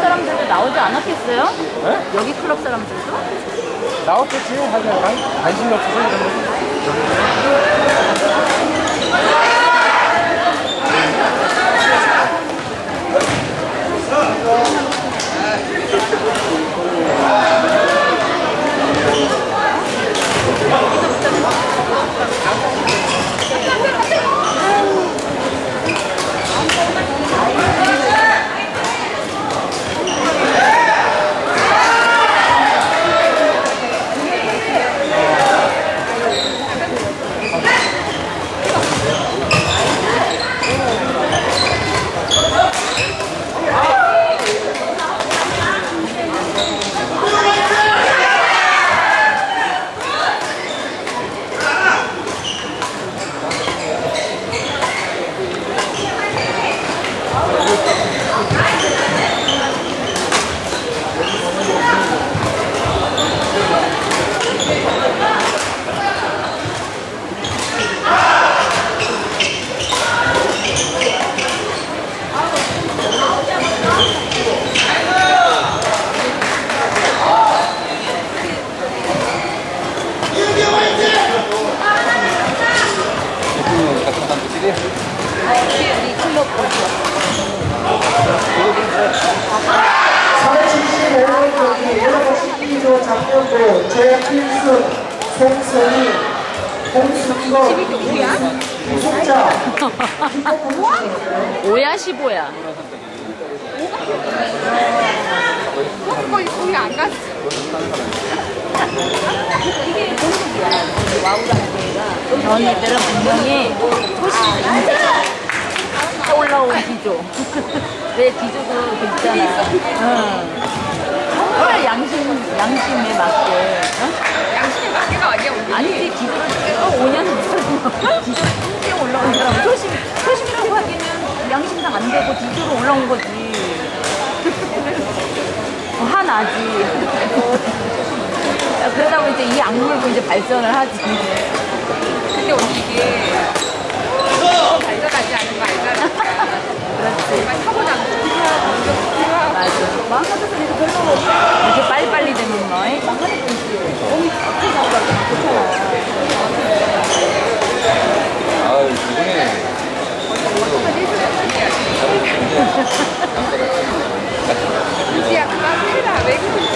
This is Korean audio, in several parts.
사람들도 나오지 않았겠어요? 네? 여기 클럽 사람들도? 나왔겠지. 하지만 관- 관심이 없어서 이런 거. 우리 클럽 475번 경기 12조 장면도 조필수 송성희 홍승건 이숙자 오야 15야. 거의 거의 안 갔어. 전이 들은 분명히 소식이 올라온 기조. 내 기조도 괜찮아. 응. 정말 양심, 양심에 맞게. 어? 양심이 맞게가 아니야 우리. 아니지, 기조를 어, 5년 기조를 통째 올라온 사람. 소심, 소심이라고 하기는 양심상 안 되고 기조로 올라온 거지. 어, 화나지. 그러다 보니 이제 이 악물고 이제 발전을 하지. 근데 언니 이게 발전하지 않는 거 알잖아. 그렇지. 정말 거. 필요하고. 맞아. 별로 이렇게 빨리빨리 되는 거. 잉? 아, 이번에 유지야 그만 해라. 왜 그러지?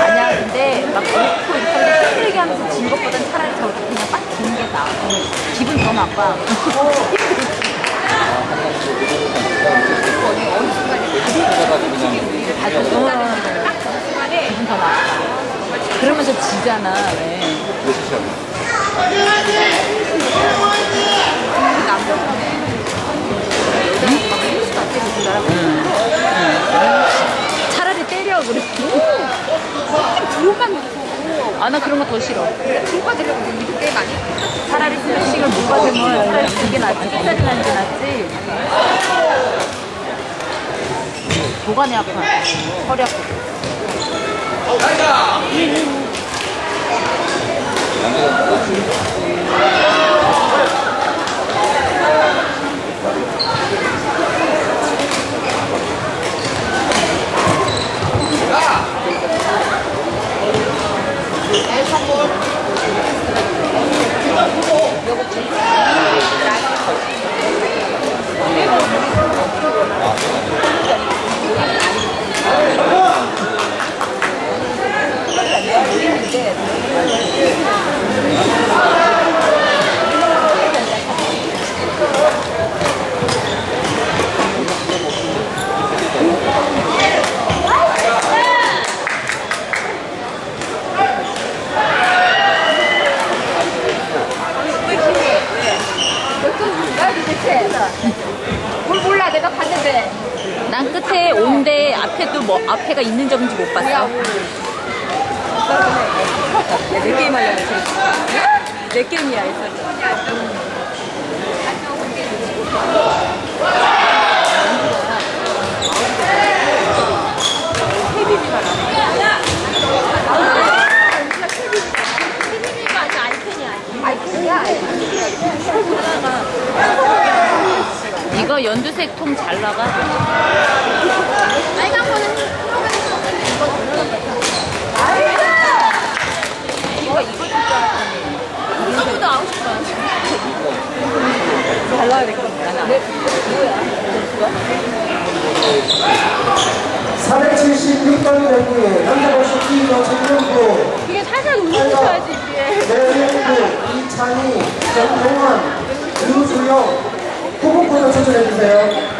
아니야, 근데 막 놓고 이렇게 힘들게 하면서 진 것보단 차라리 저렇게 그냥 빡 지는 게 나아. 언니 어느 순간에 우리를 다 줬다는 생각을 딱그 순간에 기분 더 나빠. 그러면서 지잖아, 왜. 남편분은 차라리 때려, 그래. 들어만 놓고 아, 나 그런 거 더 싫어. 들어가 들려고 이렇게 많이 차라리 그게 낫지. 끝까지 나는 게 낫지. 도관이 아파. 허리 아파. Thank you. 앞에가 있는 점인지 못 봤어. 내 게임 하려고 내 게임이야. 이거 연두색 통 잘 나가. 달라야 될 것 같아. 네. 476번 대구에 남자고시 팀과 전용도 이게 살살 움직여야지 이게. 내용구 이찬희, 전동환, 유수영 후보부터 추천해주세요.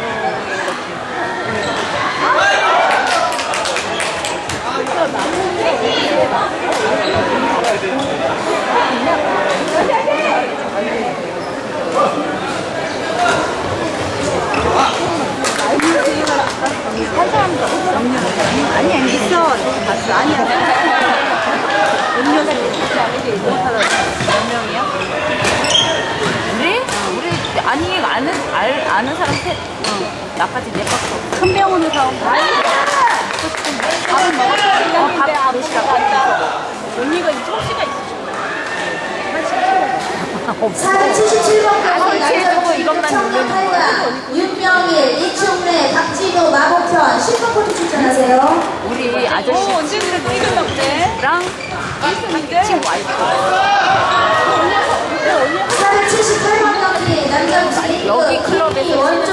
아는 알, 아는 사람 셋. 나까지 네 박스. 큰 병원에 사온 거. 밥은 먹었어. 어, 밥 도시락. 언니가 이 청씨가. 477번 아, 경기 그렇지. 남자 저거 복식 이것만 누르는 청년팔과 윤명일 이충래 박진호 마법현 10번 코트 추천하세요 우리 아저씨 언제들은 찍으려고 친구 와이프 여기